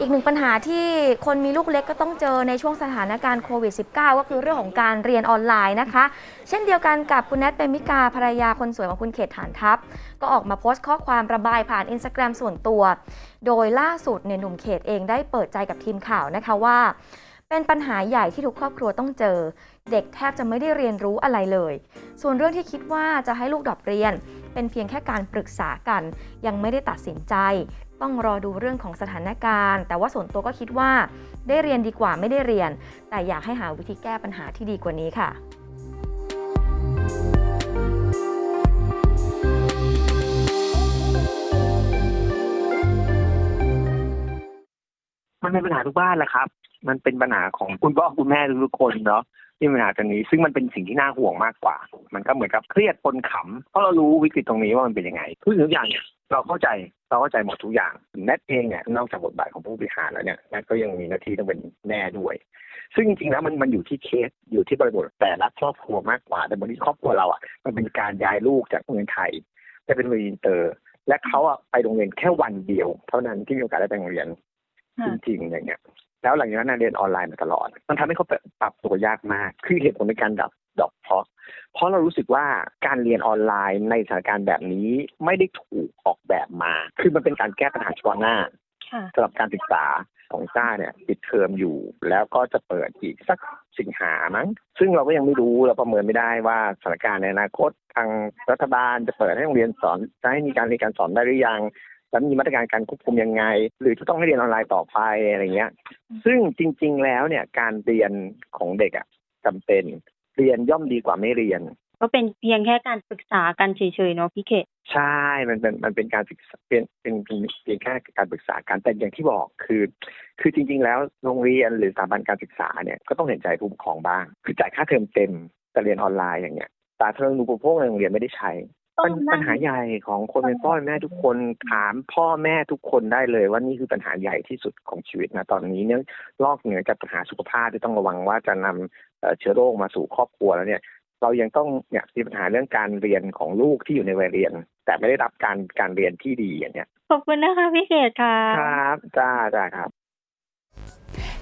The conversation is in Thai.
อีกหนึ่งปัญหาที่คนมีลูกเล็กก็ต้องเจอในช่วงสถานการณ์โควิด -19 ก็คือเรื่องของการเรียนออนไลน์นะคะ เช่นเดียวกันกับคุณแนทเปมิกาภรรยาคนสวยของคุณเขตฐานทัพ ก็ออกมาโพสต์ข้อความระบายผ่านอินสตาแกรมส่วนตัว โดยล่าสุดเนี่ยหนุ่มเขตเองได้เปิดใจกับทีมข่าวนะคะว่า เป็นปัญหาใหญ่ที่ทุกครอบครัวต้องเจอ เด็กแทบจะไม่ได้เรียนรู้อะไรเลย ส่วนเรื่องที่คิดว่าจะให้ลูกดรอปเรียนเป็นเพียงแค่การปรึกษากัน ยังไม่ได้ตัดสินใจ ต้องรอดูเรื่องของสถานการณ์ แต่ว่าส่วนตัวก็คิดว่า ได้เรียนดีกว่าไม่ได้เรียน แต่อยากให้หาวิธีแก้ปัญหาที่ดีกว่านี้ค่ะมันเป็นปัญหาทุกบ้านแหละครับ มันเป็นปัญหาของคุณพ่อคุณแม่ทุกคนเนาะที่ปัญหาตรงนี้ ซึ่งมันเป็นสิ่งที่น่าห่วงมากกว่า มันก็เหมือนกับเครียดปนขำเพราะเรารู้วิกฤตตรงนี้ว่ามันเป็นยังไงทุกสิ่งทุกอย่างเนี่ย เราเข้าใจเราเข้าใจหมดทุกอย่างแนทเองเนี่ยนอกจากบทบาทของผู้บริหารแล้วเนี่ยแนทก็ยังมีหน้าที่ต้องเป็นแม่ด้วย ซึ่งจริงๆแล้วมันมันอยู่ที่เคสอยู่ที่บริบทแต่ละครอบครัวมากกว่า แต่บางทีครอบครัวเราอะมันเป็นการย้ายลูกจากโรงเรียนไทยไปเป็นโรงเรียนอินเตอร์ และเขาอะไปโรงเรียนแค่วันเดียว เท่านั้นที่มีโอกาสได้ไปโรงเรียนค่ะจริงๆอย่างเงี้ยแล้วหลังจากนั้นนะเรียนออนไลน์มาตลอด มันทำให้เขาปรับตัวยากมาก คือเหตุผลในการดับ ดอกเพราะเพราะเรารู้สึกว่าการเรียนออนไลน์ในสถานการณ์แบบนี้ไม่ได้ถูกออกแบบมา คือมันเป็นการแก้ปัญหาเฉพาะหน้าค่ะสำหรับการศึกษาของจ้าเนี่ยปิดเทอมอยู่ แล้วก็จะเปิดอีกสักสิงหามั้ง ซึ่งเราก็ยังไม่รู้เราประเมินไม่ได้ว่าสถานการณ์ในอนาคตทางรัฐบาลจะเปิดให้โรงเรียนสอนจะให้มีการเรียนการสอนได้หรือยังแล้วมีมาตรการการควบคุมยังไง หรือจะต้องให้เรียนออนไลน์ต่อไปอะไรเงี้ย ซึ่งจริง ๆ แล้วเนี่ยการเรียนของเด็กอะจำเป็น เรียนย่อมดีกว่าไม่เรียน ก็เป็นเพียงแค่การปรึกษากันเฉยๆเนาะพี่เขตใช่ มันเป็นมันเป็นการศึกษาเป็นเป็นเป็นเพียงแค่การปรึกษากันแต่อย่างที่บอกคือ คือจริง ๆ แล้วโรงเรียนหรือสถาบันการศึกษาเนี่ยก็ต้องเห็นใจผู้ปกครองบ้าง คือจ่ายค่าเทอมเต็มแต่เรียนออนไลน์อย่างเงี้ยสาธารณูปโภคในโรงเรียนไม่ได้ใช้ ปัญปัญหาใหญ่ของคนเป็นพ่อเป็นแม่ทุกคนถามพ่อแม่ทุกคนได้เลยว่านี่คือปัญหาใหญ่ที่สุดของชีวิตนะตอนนี้เนี่ยลอกเหนือจากปัญหาสุขภาพที่ต้องระวังว่าจะนำเอ่อเชื้อโรคมาสู่ครอบครัวแล้วเนี่ย เรายังต้องเนี่ยมีปัญหาเรื่องการเรียนของลูกที่อยู่ในวัยเรียน แต่ไม่ได้รับการการเรียนที่ดีอย่างเงี้ยขอบคุณนะคะพี่เขตค่ะครับจ้าจ้าครับ